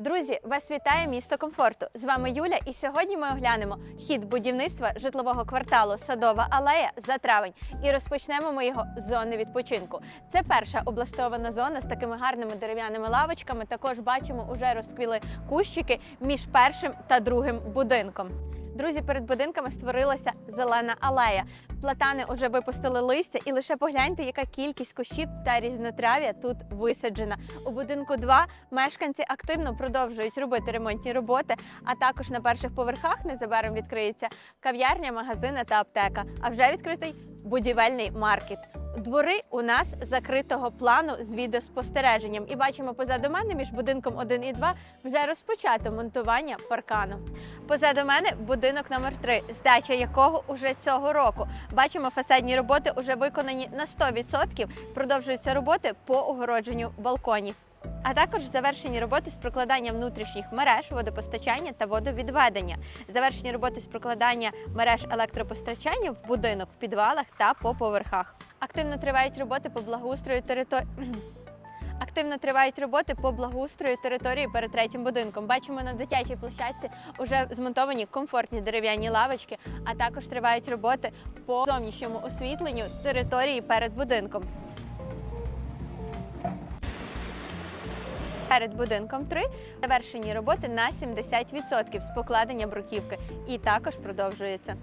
Друзі, вас вітає місто комфорту. З вами Юля, і сьогодні ми оглянемо хід будівництва житлового кварталу Садова алея за травень. І розпочнемо ми його з зони відпочинку. Це перша облаштована зона з такими гарними дерев'яними лавочками. Також бачимо, уже розквіли кущики між першим та другим будинком. Друзі, перед будинками створилася зелена алея. Платани вже випустили листя, і лише погляньте, яка кількість кущів та різнотрав'я тут висаджена. У будинку 2 мешканці активно продовжують робити ремонтні роботи. А також на перших поверхах незабаром відкриється кав'ярня, магазини та аптека. А вже відкритий будівельний маркет. Двори у нас закритого плану з відеоспостереженням. І бачимо позаду мене між будинком 1 і 2 вже розпочато монтування паркану. Позаду мене будинок номер 3 здача якого уже цього року. Бачимо, фасадні роботи вже виконані на 100%. Продовжуються роботи по огородженню балконів. А також завершені роботи з прокладанням внутрішніх мереж, водопостачання та водовідведення, завершені роботи з прокладання мереж електропостачання в будинок, в підвалах та по поверхах. Активно тривають роботи по благоустрою території. Активно тривають роботи по благоустрою території перед третім будинком. Бачимо на дитячій площадці вже змонтовані комфортні дерев'яні лавочки, а також тривають роботи по зовнішньому освітленню території перед будинком. Перед будинком 3 завершені роботи на 70% з покладення бруківки і також продовжується.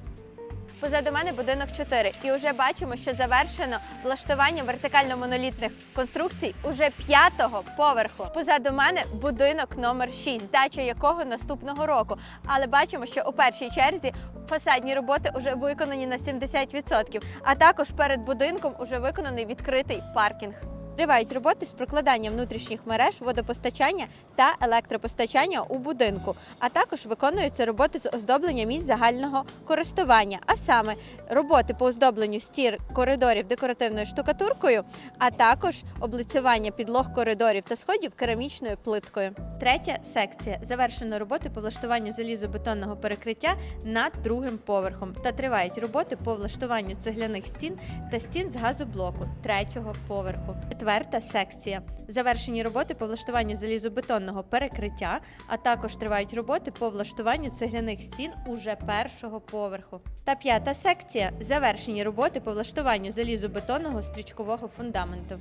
Позаду мене будинок 4, і вже бачимо, що завершено влаштування вертикально-монолітних конструкцій уже п'ятого поверху. Позаду мене будинок номер 6, дача якого наступного року. Але бачимо, що у першій черзі фасадні роботи вже виконані на 70%, а також перед будинком вже виконаний відкритий паркінг. Тривають роботи з прокладанням внутрішніх мереж, водопостачання та електропостачання у будинку, а також виконуються роботи з оздоблення місць загального користування, а саме роботи по оздобленню стір коридорів декоративною штукатуркою, а також облицювання підлог коридорів та сходів керамічною плиткою. Третя секція завершено роботи по влаштуванню залізобетонного перекриття над другим поверхом та тривають роботи по влаштуванню цегляних стін та стін з газоблоку третього поверху. Четверта секція. Завершені роботи по влаштуванню залізобетонного перекриття, а також тривають роботи по влаштуванню цегляних стін уже першого поверху. Та п'ята секція. Завершені роботи по влаштуванню залізобетонного стрічкового фундаменту.